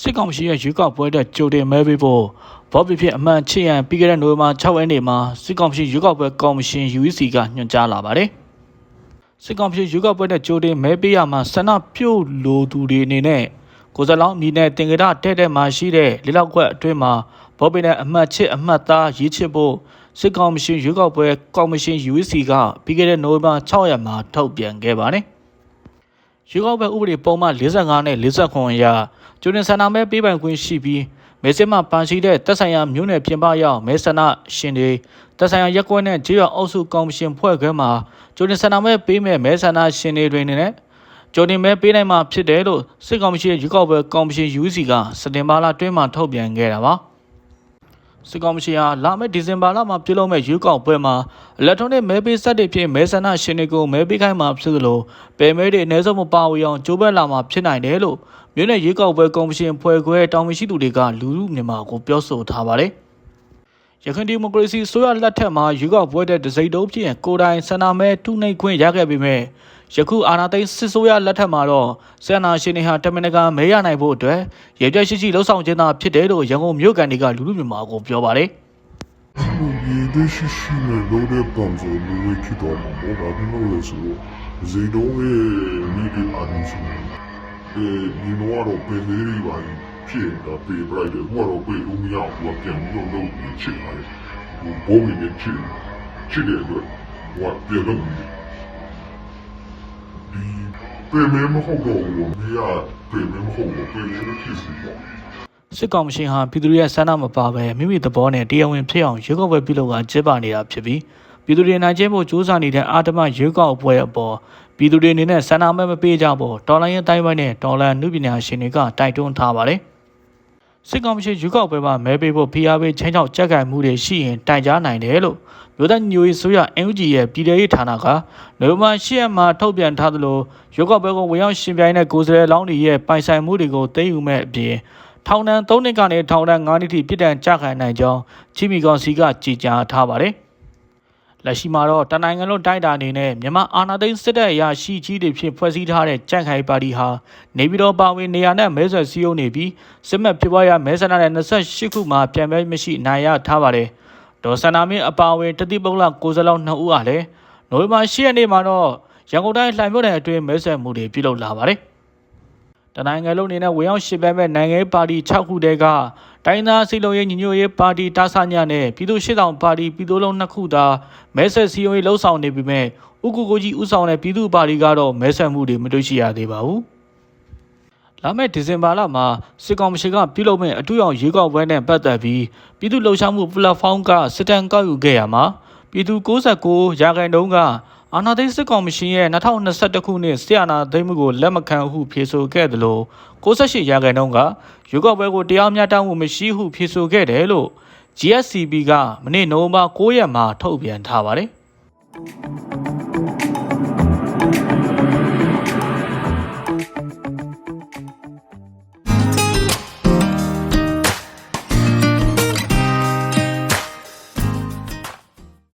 စစ်ကောင်စီရဲ့ရွေးကောက်ပွဲတဲ့ကြိုတင်မဲပေးဖို့ဘော့ပီဖြစ်အမှန်ချစ်ရန်ပြီးခဲ့တဲ့နိုဝင်ဘာ6ရက်နေ့မှာစစ်ကောင်စီရွေးကောက်ပွဲကော်မရှင် UEC ကညွှန်ကြားလာပါတယ်။စစ်ကောင်စီရွေးကောက်ပွဲတဲ့ကြိုတင်မဲပေးရမှာဆန္ဒပြုတ်လိုသူတွေအနေနဲ့ကိုယ်စားလောင်းအမည်နဲ့တင်ကြတာတဲ့တဲ့မှာရှိတဲ့လေးလောက်ခွက်အတွင်းမှာဘော့ပီနဲ့အမှတ်ချစ်အမှတ်သားရေးချစ်ဖို့စစ်ကောင်စီရွေးကောက်ပွဲကော်မရှင် UEC ကပြီးခဲ့တဲ့နိုဝင်ဘာ6ရက်မှာထုတ်ပြန်ခဲ့ပါတယ်။ ရွေးကောက်ပွဲဥပဒေပုံမှန်45နဲ့49အရကျွန်းဆန္ဒမဲပေးပိုင်ခွင့်ရှိပြီးမဲစစ်မှပန်ရှိတဲ့တက်ဆိုင်ရာမြို့နယ်ပြင်ပရောက်မဲဆန္ဒရှင်တွေတက်ဆိုင်ရာရက်ကွက်နဲ့ကြေးရွာအုပ်စုကော်မရှင်ဖွဲ့ခွဲမှာကျွန်းဆန္ဒမဲပေးမဲ့မဲဆန္ဒရှင်တွေတွင်နဲ့ကြိုတင်မဲပေးနိုင်မှာဖြစ်တယ်လို့စစ်ကောင်စီရဲ့ရွေးကောက်ပွဲကော်မရှင် UC ကစတင်ဘာလတွင်းမှာထုတ်ပြန်ခဲ့တာပါ စစ်ကောင်စီဟာလာမယ့်ဒီဇင်ဘာလမှာပြုလုပ်မဲ့ရွေးကောက်ပွဲမှာအီလက်ထရောနစ်မဲပေးစက်တွေဖြင့်မဲဆန္ဒရှင်တွေကိုမဲပေးခိုင်းမှာဖြစ်သလိုပယ်မဲတွေအနည်းဆုံးမပါဝေအောင်ကြိုးပမ်းလာမှာဖြစ်နိုင်တယ်လို့မြို့နယ်ရွေးကောက်ပွဲကော်မရှင်ဖွဲ့ခွဲတောင်မရှိသူတွေကလူလူမြန်မာကိုပြောဆိုထားပါတယ်။ရခိုင်ဒီမိုကရေစီဆိုရလက်ထက်မှာရွေးကောက်ပွဲတဲ့ဒစိမ့်တုံးဖြစ်ရင်ကိုယ်တိုင်ဆန္ဒမဲထုနှိပ်ခွင့်ရခဲ့ပေမဲ့ ယခုအာဏာသိမ်းစစ်ဆိုးရလက်ထက်မှာတော့ဆန္ဒရှင်တွေဟာတမန်တကာမဲရနိုင်ဖို့အတွက်ရေပြည့်ရှိရှိလှုံ့ဆော်ခြင်းသာဖြစ်တယ်လို့ရန်ကုန်မြို့ကန်တွေကလူလူမြန်မာကိုပြောပါတယ်။လူရည်တဲ့ရှိရှိနဲ့လို့တဲ့ပံဆိုလူဝေခိတော်မှာဘောဘာဖြစ်လို့လဲဆိုတော့ဇေတုံးရဲ့မိဒီအာဒီရှင်အဲဒီတော့တော့ပင်လေးတွေပါဖြစ်တာပေးပလိုက်တယ်ဟိုတော့ပေးလို့မရဘူးပြန်ပြီးတော့လုပ်ပြီးချစ်လာတယ်ဟိုဘိုးမင်းနဲ့ချစ်ချစ်တဲ့အတွက်ဟိုပြန်လို့ဒီ ပေမဲမဟုတ်တော့ဘူးမရပေမဲမဟုတ်ဘူးပေမဲဖြစ်စီတော့စစ်ကောင်ရှင်ဟာပြည်သူတွေရဲ့ဆန္ဒမပါဘဲမိမိသဘောနဲ့တရားဝင်ဖြစ်အောင်ရွေးကောက်ပွဲပြုလုပ်ကကျင်းပနေတာဖြစ်ပြီးပြည်သူတွေနိုင်ကျင်းဖို့ကြိုးစားနေတဲ့အာတမရွေးကောက်ပွဲအပေါ်ပြည်သူတွေအနေနဲ့ဆန္ဒမဲမပေးကြဖို့တော်လိုင်းရဲ့တိုင်းပိုင်းနဲ့ဒေါ်လာနုပညာရှင်တွေကတိုက်တွန်းထားပါတယ် စစ်ကောင်ရှင်ရွေးကောက်ပွဲမှာမဲပေးဖို့ဖိအားပေးချင်းချောက်ကြက်ကန်မှုတွေရှိရင်တိုင်ကြားနိုင်တယ်လို့မြို့သားညိုရီဆိုရ NUG ရဲ့ပြည်ထောင်ရေးဌာနကနိုဝင်ဘာ10ရက်မှာထုတ်ပြန်ထားသလိုရွေးကောက်ပွဲကိုဝင်ရောက်ရှင်ပြိုင်တဲ့ကိုယ်စားလှယ်လောင်းတွေရဲ့ပိုင်ဆိုင်မှုတွေကိုသိမ်းယူမဲ့အပြင်ထောင်ဒဏ်3နှစ်ကနေထောင်ဒဏ်9နှစ်ထိပြစ်ဒဏ်ကြခံနိုင်ကြောင်းချီမီကောင်စီကကြေညာထားပါတယ်။ လက်ရှိမှာတော့တနိုင်ငံလုံးတိုက်တာအနေနဲ့မြန်မာအာဏာသိမ်းစစ်တပ်အရာရှိကြီးတွေဖြစ်ဖွဲ့စည်းထားတဲ့ကြန့်ခိုင်ပါတီဟာနေပြည်တော်ပါဝင်နေရာနဲ့မဲဆွယ်စည်းရုံးနေပြီးစစ်မှတ်ပြပွားရမဲဆန္ဒနဲ့28ခုမှာပြန်ပဲမရှိနိုင်ရထားပါတယ်။ဒေါ်စန္နာမင်းအပါအဝင်တတိပုဂ္ဂလကိုယ်စားလှယ်2ဦးအားလည်းနိုဝင်ဘာ10ရက်နေ့မှာတော့ရန်ကုန်တိုင်းလှိုင်မြို့နယ်အတွင်းမဲဆွယ်မှုတွေပြုလုပ်လာပါတယ်။ တနိုင်ငံလုံးအနေနဲ့ဝင်ရောက်ရှင်းပမဲ့နိုင်ငံရေးပါတီ6ခုတည်းကတိုင်းသားစီလုံးရေးညီညွတ်ရေးပါတီတာဆညနဲ့ပြည်သူ့ရှစ်ဆောင်ပါတီပြည်သူ့လုံးနှစ်ခုသာမဲဆက်စီယုံရေးလှုပ်ဆောင်နေပေမဲ့ဥက္ကုကိုကြီးဥဆောင်တဲ့ပြည်သူ့ပါတီကတော့မဲဆက်မှုတွေမတွေ့ရှိရသေးပါဘူး။လာမယ့်ဒီဇင်ဘာလမှာစစ်ကောင်စီကပြုလုပ်မဲ့အထူးအောင်ရွေးကောက်ပွဲနဲ့ပတ်သက်ပြီးပြည်သူ့လှုပ်ရှားမှုပလက်ဖောင်းကစစ်တမ်းကောက်ယူခဲ့ရမှာပြည်သူ69ရာခိုင်နှုန်းက အာနာသိစစ်ကောင်မရှင်ရဲ့2021ခုနှစ်ဆီယနာသိမ်းမှုကိုလက်မခံဟုဖြေဆိုခဲ့သလို68ရာခိုင်နှုန်းကရွေးကောက်ပွဲကိုတရားမျှတမှုမရှိဟုဖြေဆိုခဲ့တယ်လို့ GSCB ကမနေ့နိုဝင်ဘာ9ရက်မှာထုတ်ပြန်ထားပါတယ်။